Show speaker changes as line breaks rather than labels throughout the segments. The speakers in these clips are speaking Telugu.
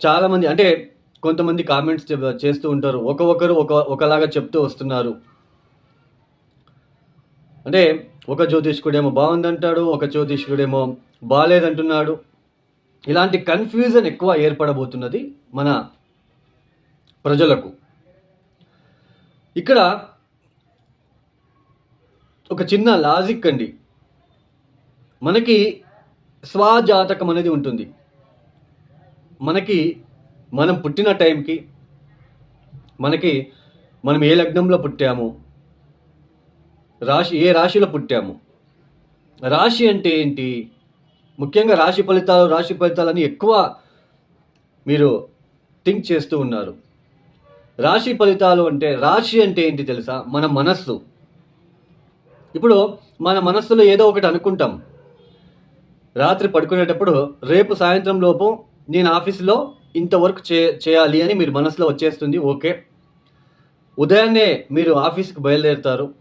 చాలామంది అంటే కొంతమంది కామెంట్స్ చేస్తూ ఉంటారు. ఒక ఒకరు ఒక ఒకలాగా చెప్తూ వస్తున్నారు. అంటే ఒక జ్యోతిష్కుడేమో బాగుందంటాడు ఒక జ్యోతిష్కుడేమో బాగాలేదంటున్నాడు ఇలాంటి కన్ఫ్యూజన్ ఎక్కువ ఏర్పడబోతున్నది మన ప్రజలకు. ఇక్కడ ఒక చిన్న లాజిక్ అండి. మనకి స్వజాతకం అనేది ఉంటుంది. మనకి మనం పుట్టిన టైంకి మనకి మనం ఏ లగ్నంలో పుట్టాము రాశి ఏ రాశిలో పుట్టాము రాశి అంటే ఏంటి? ముఖ్యంగా రాశి ఫలితాలు రాశి ఫలితాలని ఎక్కువ మీరు థింక్ చేస్తూ ఉన్నారు. రాశి ఫలితాలు అంటే రాశి అంటే ఏంటి తెలుసా? మన మనస్సు. ఇప్పుడు మన మనస్సులో ఏదో ఒకటి అనుకుంటాం. రాత్రి పడుకునేటప్పుడు రేపు సాయంత్రం లోపు నేను ఆఫీస్లో ఇంత వర్క్ చే చేయాలి అని మీరు మనసులో వచ్చేస్తుంది ఓకే. ఉదయాన్నే మీరు ఆఫీస్కి బయలుదేరుతారు.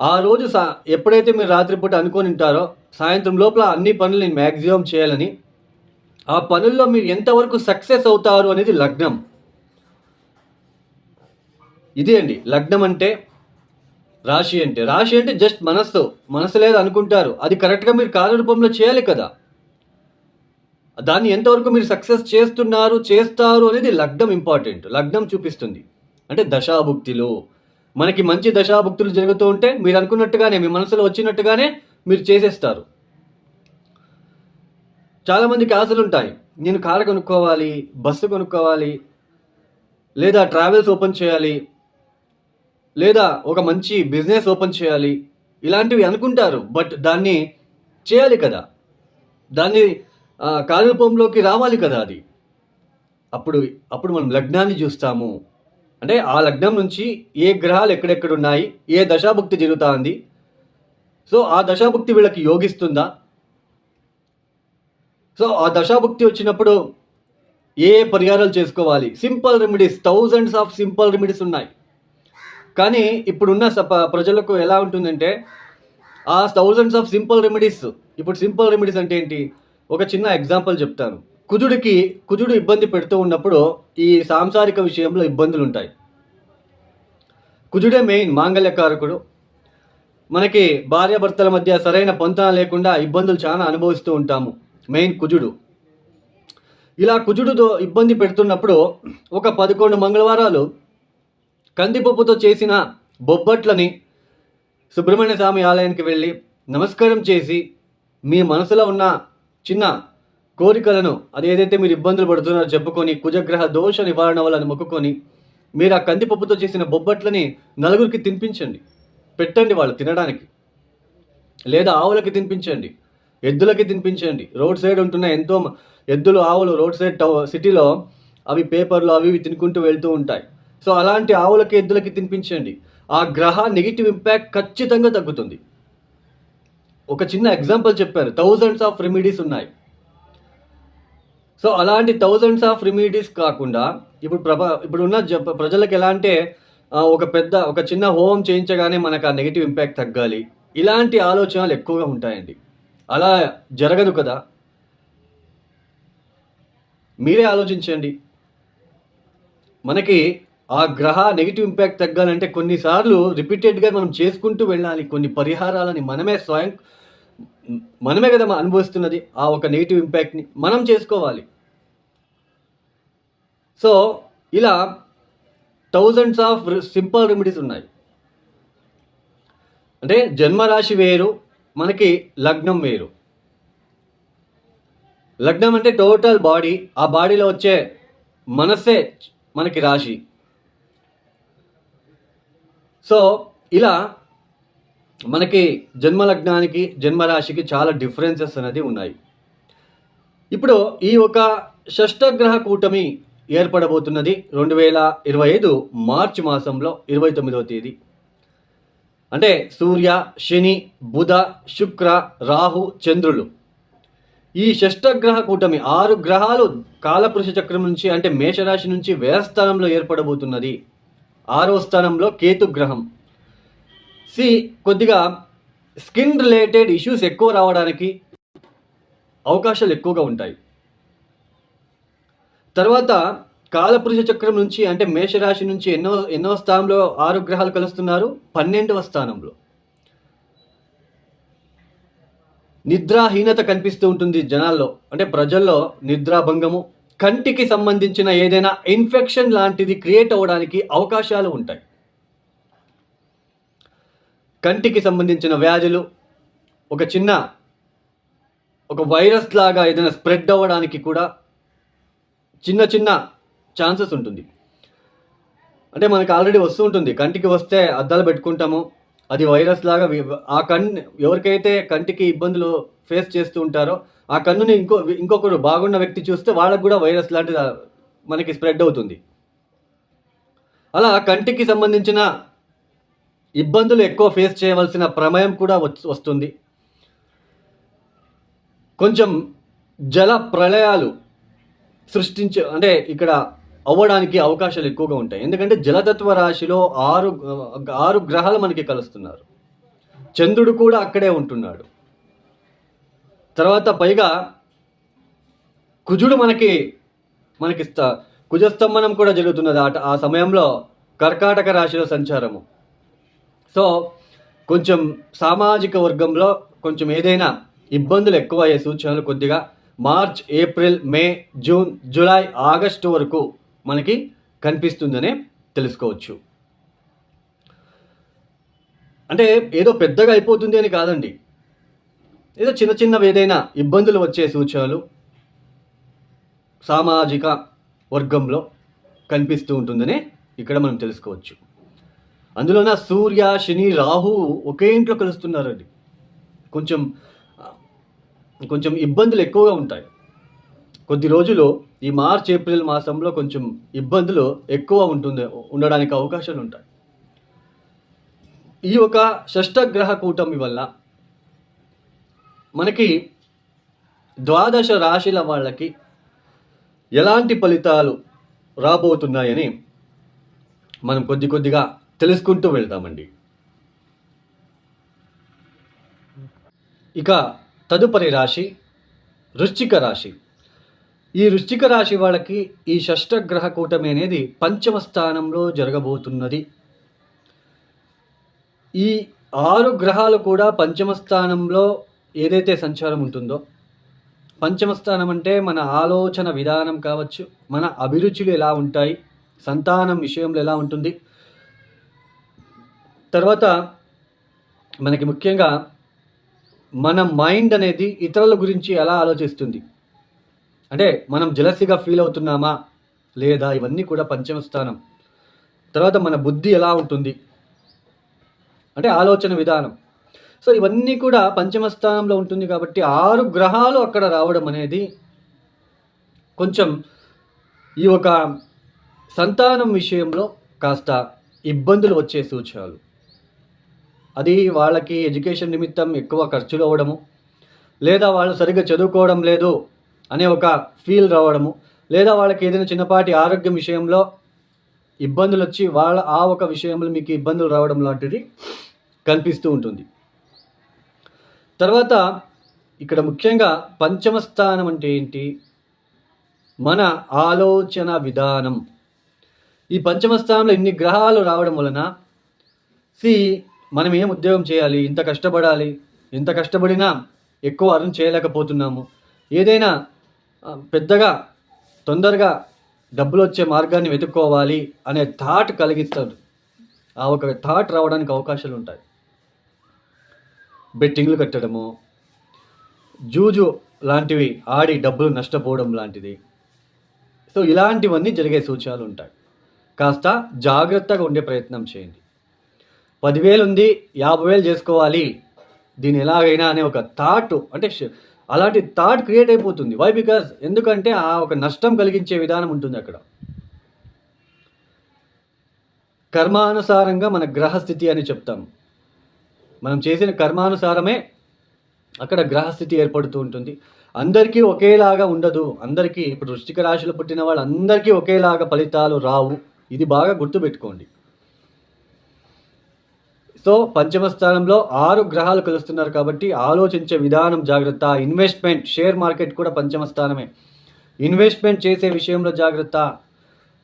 ఆ రోజు సా ఎప్పుడైతే మీరు రాత్రిపూట అనుకొని ఉంటారో సాయంత్రం లోపల అన్ని పనులు నేను మ్యాక్సిమం చేయాలని. ఆ పనుల్లో మీరు ఎంతవరకు సక్సెస్ అవుతారు అనేది లగ్నం. ఇదే అండి లగ్నం అంటే రాశి అంటే. రాశి అంటే జస్ట్ మనస్సు. మనసు లేదు అనుకుంటారు. అది కరెక్ట్గా మీరు కార్యరూపంలో చేయాలి కదా. దాన్ని ఎంతవరకు మీరు సక్సెస్ చేస్తున్నారు చేస్తారు అనేది లగ్నం ఇంపార్టెంట్. లగ్నం చూపిస్తుంది. అంటే దశాభుక్తిలో. మనకి మంచి దశాభుక్తులు జరుగుతూ ఉంటే మీరు అనుకున్నట్టుగానే మీ మనసులో వచ్చినట్టుగానే మీరు చేసేస్తారు. చాలామందికి ఆశలు ఉంటాయి నేను కారు కొనుక్కోవాలి బస్సు కొనుక్కోవాలి లేదా ట్రావెల్స్ ఓపెన్ చేయాలి లేదా ఒక మంచి బిజినెస్ ఓపెన్ చేయాలి ఇలాంటివి అనుకుంటారు. బట్ దాన్ని చేయాలి కదా. దాన్ని కార్యరూపంలోకి రావాలి కదా అది. అప్పుడు అప్పుడు మనం లగ్నాన్ని చూస్తాము. అంటే ఆ లగ్నం నుంచి ఏ గ్రహాలు ఎక్కడెక్కడ ఉన్నాయి ఏ దశాభుక్తి జరుగుతా ఉంది సో ఆ దశాభుక్తి వీళ్ళకి యోగిస్తుందా? సో ఆ దశాభుక్తి వచ్చినప్పుడు ఏ ఏ పరిహారాలు చేసుకోవాలి? Simple remedies thousands of simple remedies ఉన్నాయి. కానీ ఇప్పుడున్న సప- ప్రజలకు ఎలా ఉంటుందంటే ఆ థౌజండ్స్ ఆఫ్ సింపుల్ రెమెడీస్ ఇప్పుడు సింపుల్ రెమెడీస్ అంటే ఏంటి? ఒక చిన్న ఎగ్జాంపుల్ చెప్తాను. కుజుడికి కుజుడు ఇబ్బంది పెడుతూ ఉన్నప్పుడు ఈ సాంసారిక విషయంలో ఇబ్బందులు ఉంటాయి కుజుడే మెయిన్ మాంగళ్యకారకుడు. మనకి భార్యాభర్తల మధ్య సరైన పొంతన లేకుండా ఇబ్బందులు చాలా అనుభవిస్తూ ఉంటాము మెయిన్ కుజుడు. ఇలా కుజుడుతో ఇబ్బంది పెడుతున్నప్పుడు ఒక పదకొండు మంగళవారాలు కందిపప్పుతో చేసిన బొబ్బట్లని సుబ్రహ్మణ్య స్వామి ఆలయానికి వెళ్ళి నమస్కారం చేసి మీ మనసులో ఉన్న చిన్న కోరికలను అది ఏదైతే మీరు ఇబ్బందులు పడుతున్నారో చెప్పుకొని కుజగ్రహ దోష నివారణ వలన మొక్కుకొని మీరు ఆ కందిపప్పుతో చేసిన బొబ్బట్లని నలుగురికి తినిపించండి. పెట్టండి వాళ్ళు తినడానికి. లేదా ఆవులకి తినిపించండి. ఎద్దులకి తినిపించండి. రోడ్ సైడ్ ఉంటున్న ఎంతో ఎద్దులు ఆవులు రోడ్ సైడ్ టౌ సిటీలో అవి పేపర్లు అవి ఇవి తినుకుంటూ వెళ్తూ ఉంటాయి. సో అలాంటి ఆవులకి ఎద్దులకి తినిపించండి. ఆ గ్రహ నెగిటివ్ ఇంపాక్ట్ ఖచ్చితంగా తగ్గుతుంది. ఒక చిన్న ఎగ్జాంపుల్ చెప్పారు థౌజండ్స్ ఆఫ్ రెమెడీస్ ఉన్నాయి. సో అలాంటి థౌజండ్స్ ఆఫ్ రెమెడీస్ కాకుండా ఇప్పుడు ప్రభ ఇప్పుడున్న జ ప్రజలకు ఎలా అంటే ఒక పెద్ద ఒక చిన్న హోమ్ చేయించగానే మనకు ఆ నెగిటివ్ ఇంపాక్ట్ తగ్గాలి. ఇలాంటి ఆలోచనలు ఎక్కువగా ఉంటాయండి. అలా జరగదు కదా. మీరే ఆలోచించండి. మనకి ఆ గ్రహ నెగిటివ్ ఇంపాక్ట్ తగ్గాలంటే కొన్నిసార్లు రిపీటెడ్గా మనం చేసుకుంటూ వెళ్ళాలి. కొన్ని పరిహారాలని మనమే స్వయం మనమే కదా అనుభవిస్తున్నది. ఆ ఒక నెగిటివ్ ఇంపాక్ట్ని మనం చేసుకోవాలి. సో ఇలా థౌజండ్స్ ఆఫ్ సింపుల్ రెమెడీస్ ఉన్నాయి. అంటే జన్మరాశి వేరు మనకి లగ్నం వేరు. లగ్నం అంటే టోటల్ బాడీ ఆ బాడీలో వచ్చే మనస్సే మనకి రాశి. సో ఇలా మనకి జన్మలగ్నానికి జన్మరాశికి చాలా డిఫరెన్సెస్ అనేది ఉన్నాయి. ఇప్పుడు ఈ ఒక షష్టగ్రహ కూటమి ఏర్పడబోతున్నది రెండు వేల ఇరవై ఐదు మార్చి మాసంలో ఇరవై తొమ్మిదవ తేదీ. అంటే సూర్య శని బుధ శుక్ర రాహు చంద్రులు. ఈ షష్టగ్రహ కూటమి ఆరు గ్రహాలు కాలపురుష చక్రం నుంచి అంటే మేషరాశి నుంచి వ్యయస్థానంలో ఏర్పడబోతున్నది. ఆరో స్థానంలో కేతు గ్రహం సి కొద్దిగా స్కిన్ రిలేటెడ్ ఇష్యూస్ ఎక్కువ రావడానికి అవకాశాలు ఎక్కువగా ఉంటాయి. తర్వాత కాలపురుష చక్రం నుంచి అంటే మేషరాశి నుంచి ఎన్నో ఎన్నో స్థానంలో ఆరు గ్రహాలు కలుస్తున్నారు. పన్నెండవ స్థానంలో. నిద్రాహీనత కనిపిస్తూ ఉంటుంది జనాల్లో. అంటే ప్రజల్లో నిద్రాభంగము కంటికి సంబంధించిన ఏదైనా ఇన్ఫెక్షన్ లాంటిది క్రియేట్ అవ్వడానికి అవకాశాలు ఉంటాయి. కంటికి సంబంధించిన వ్యాధులు ఒక చిన్న ఒక వైరస్ లాగా ఏదైనా స్ప్రెడ్ అవ్వడానికి కూడా చిన్న చిన్న ఛాన్సెస్ ఉంటుంది. అంటే మనకు ఆల్రెడీ వస్తూ ఉంటుంది. కంటికి వస్తే అద్దాలు పెట్టుకుంటాము. అది వైరస్ లాగా ఆ కన్ ఎవరికైతే కంటికి ఇబ్బందులు ఫేస్ చేస్తూ ఉంటారో ఆ కన్నుని ఇంకో ఇంకొకరు బాగున్న వ్యక్తి చూస్తే వాళ్ళకు కూడా వైరస్ లాంటిది మనకి స్ప్రెడ్ అవుతుంది. అలా కంటికి సంబంధించిన ఇబ్బందులు ఎక్కువ ఫేస్ చేయవలసిన ప్రమేయం కూడా వస్తుంది. కొంచెం జల ప్రళయాలు సృష్టించే అంటే ఇక్కడ అవ్వడానికి అవకాశాలు ఎక్కువగా ఉంటాయి. ఎందుకంటే జలతత్వ రాశిలో ఆరు ఆరు గ్రహాలు మనకి కలుస్తున్నారు. చంద్రుడు కూడా అక్కడే ఉంటున్నాడు. తర్వాత పైగా కుజుడు మనకి మనకి కుజస్తంభనం కూడా జరుగుతున్నది ఆ ఆ సమయంలో కర్కాటక రాశిలో సంచారము. సో కొంచెం సామాజిక వర్గంలో కొంచెం ఏదైనా ఇబ్బందులు ఎక్కువ అయ్యే సూచనలు కొద్దిగా March April May June July August వరకు మనకి కనిపిస్తుందనే తెలుసుకోవచ్చు. అంటే ఏదో పెద్దగా అయిపోతుంది అని కాదండి. ఏదో చిన్న చిన్నవి ఏదైనా ఇబ్బందులు వచ్చే సూచనలు సామాజిక వర్గంలో కనిపిస్తూ ఉంటుందని ఇక్కడ మనం తెలుసుకోవచ్చు. అందులోన సూర్య శని రాహు ఒకే ఇంట్లో కలుస్తున్నారండి. కొంచెం కొంచెం ఇబ్బందులు ఎక్కువగా ఉంటాయి. కొద్ది రోజులు ఈ మార్చ్ ఏప్రిల్ మాసంలో కొంచెం ఇబ్బందులు ఎక్కువ ఉంటుంది ఉండడానికి అవకాశాలు ఉంటాయి. ఈ ఒక షష్టగ్రహ కూటమి వల్ల మనకి ద్వాదశ రాశిల వాళ్ళకి ఎలాంటి ఫలితాలు రాబోతున్నాయని మనం కొద్ది కొద్దిగా తెలుసుకుంటూ వెళ్తామండి ఇక తదుపరి రాశి వృశ్చిక రాశి. ఈ వృశ్చిక రాశి వాళ్ళకి ఈ షష్టగ్రహ కూటమి అనేది పంచమ స్థానంలో జరగబోతున్నది. ఈ ఆరు గ్రహాలు కూడా పంచమ స్థానంలో ఏదైతే సంచారం ఉంటుందో పంచమ స్థానం అంటే మన ఆలోచన విధానం కావచ్చు మన అభిరుచులు ఎలా ఉంటాయి సంతానం విషయంలో ఎలా ఉంటుంది. తర్వాత మనకి ముఖ్యంగా మన మైండ్ అనేది ఇతరుల గురించి ఎలా ఆలోచిస్తుంది? అంటే మనం జలసిగా ఫీల్ అవుతున్నామా? లేదా ఇవన్నీ కూడా పంచమ స్థానం తర్వాత మన బుద్ధి ఎలా ఉంటుంది? అంటే ఆలోచన విధానం. సో ఇవన్నీ కూడా పంచమ స్థానంలో ఉంటుంది కాబట్టి ఆరు గ్రహాలు అక్కడ రావడం అనేది కొంచెం ఈ ఒక సంతానం విషయంలో కాస్త ఇబ్బందులు వచ్చే సూచనలు. అది వాళ్ళకి ఎడ్యుకేషన్ నిమిత్తం ఎక్కువ ఖర్చులు అవ్వడము లేదా వాళ్ళు సరిగ్గా చదువుకోవడం లేదు అనే ఒక ఫీల్ రావడము లేదా వాళ్ళకి ఏదైనా చిన్నపాటి ఆరోగ్యం విషయంలో ఇబ్బందులు వచ్చి వాళ్ళ ఆ ఒక విషయంలో మీకు ఇబ్బందులు రావడం లాంటిది కనిపిస్తూ ఉంటుంది. తర్వాత ఇక్కడ ముఖ్యంగా పంచమ స్థానం అంటే ఏంటి? మన ఆలోచన విధానం. ఈ పంచమ స్థానంలో ఇన్ని గ్రహాలు రావడం వలన సి మనం ఏం ఉద్యోగం చేయాలి? ఇంత కష్టపడాలి. ఎంత కష్టపడినా ఎక్కువ అర్న్ చేయలేకపోతున్నాము. ఏదైనా పెద్దగా తొందరగా డబ్బులు వచ్చే మార్గాన్ని వెతుక్కోవాలి అనే థాట్ కలిగిస్తారు ఆ ఒక థాట్ రావడానికి అవకాశాలు ఉంటాయి బెట్టింగ్లు కట్టడము. జూజు లాంటివి ఆడి డబ్బులు నష్టపోవడం లాంటిది. సో ఇలాంటివన్నీ జరిగే సూచనలు ఉంటాయి. కాస్త జాగ్రత్తగా ఉండే ప్రయత్నం చేయండి. పదివేలు ఉంది యాభై వేలు చేసుకోవాలి. దీని ఎలాగైనా అనే ఒక థాట్ అంటే ష- అలాంటి థాట్ క్రియేట్ అయిపోతుంది. వై బికాస్ ఎందుకంటే ఆ ఒక నష్టం కలిగించే విధానం ఉంటుంది అక్కడ. కర్మానుసారంగా మన గ్రహస్థితి అని చెప్తాం. మనం చేసిన కర్మానుసారమే అక్కడ గ్రహస్థితి ఏర్పడుతూ ఉంటుంది. అందరికీ ఒకేలాగా ఉండదు. అందరికీ ఇప్పుడు వృష్టిక రాశిలో పుట్టిన వాళ్ళు అందరికీ ఒకేలాగా ఫలితాలు రావు. ఇది బాగా గుర్తుపెట్టుకోండి. సో పంచమ స్థానంలో ఆరు గ్రహాలు కలుస్తున్నారు కాబట్టి ఆలోచించే విధానం జాగ్రత్త. ఇన్వెస్ట్మెంట్ షేర్ మార్కెట్ కూడా పంచమ స్థానమే. ఇన్వెస్ట్మెంట్ చేసే విషయంలో జాగ్రత్త.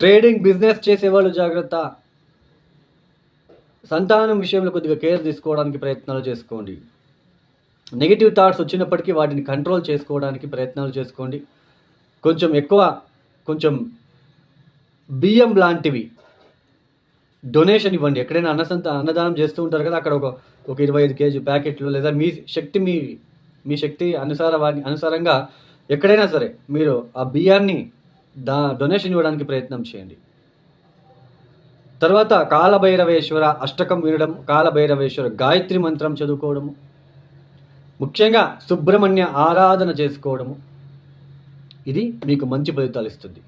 ట్రేడింగ్ బిజినెస్ చేసేవాళ్ళు జాగ్రత్త. సంతానం విషయంలో కొద్దిగా కేర్ తీసుకోవడానికి ప్రయత్నాలు చేసుకోండి. నెగిటివ్ థాట్స్ వచ్చినప్పటికీ వాటిని కంట్రోల్ చేసుకోవడానికి ప్రయత్నాలు చేసుకోండి. కొంచెం ఎక్కువ కొంచెం బియ్యం లాంటివి డొనేషన్ ఇవ్వండి. ఎక్కడైనా అన్నసంత అన్నదానం చేస్తూ ఉంటారు కదా అక్కడ ఒక ఒక ఇరవై ఐదు కేజీ ప్యాకెట్లు లేదా మీ శక్తి మీ మీ శక్తి అనుసార వాటి అనుసారంగా ఎక్కడైనా సరే మీరు ఆ బియ్యాన్ని దా డొనేషన్ ఇవ్వడానికి ప్రయత్నం చేయండి. తర్వాత కాలభైరవేశ్వర అష్టకం వినడం కాలభైరవేశ్వర గాయత్రి మంత్రం చదువుకోవడము. ముఖ్యంగా సుబ్రహ్మణ్య ఆరాధన చేసుకోవడము. ఇది మీకు మంచి ఫలితాలు ఇస్తుంది.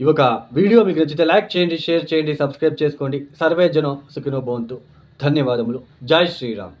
ఈ ఒక వీడియో మీకు నచ్చితే లైక్ చేయండి షేర్ చేయండి సబ్స్క్రైబ్ చేసుకోండి. సర్వే జనం సుఖినో భవంతు. ధన్యవాదములు. జై శ్రీరామ్.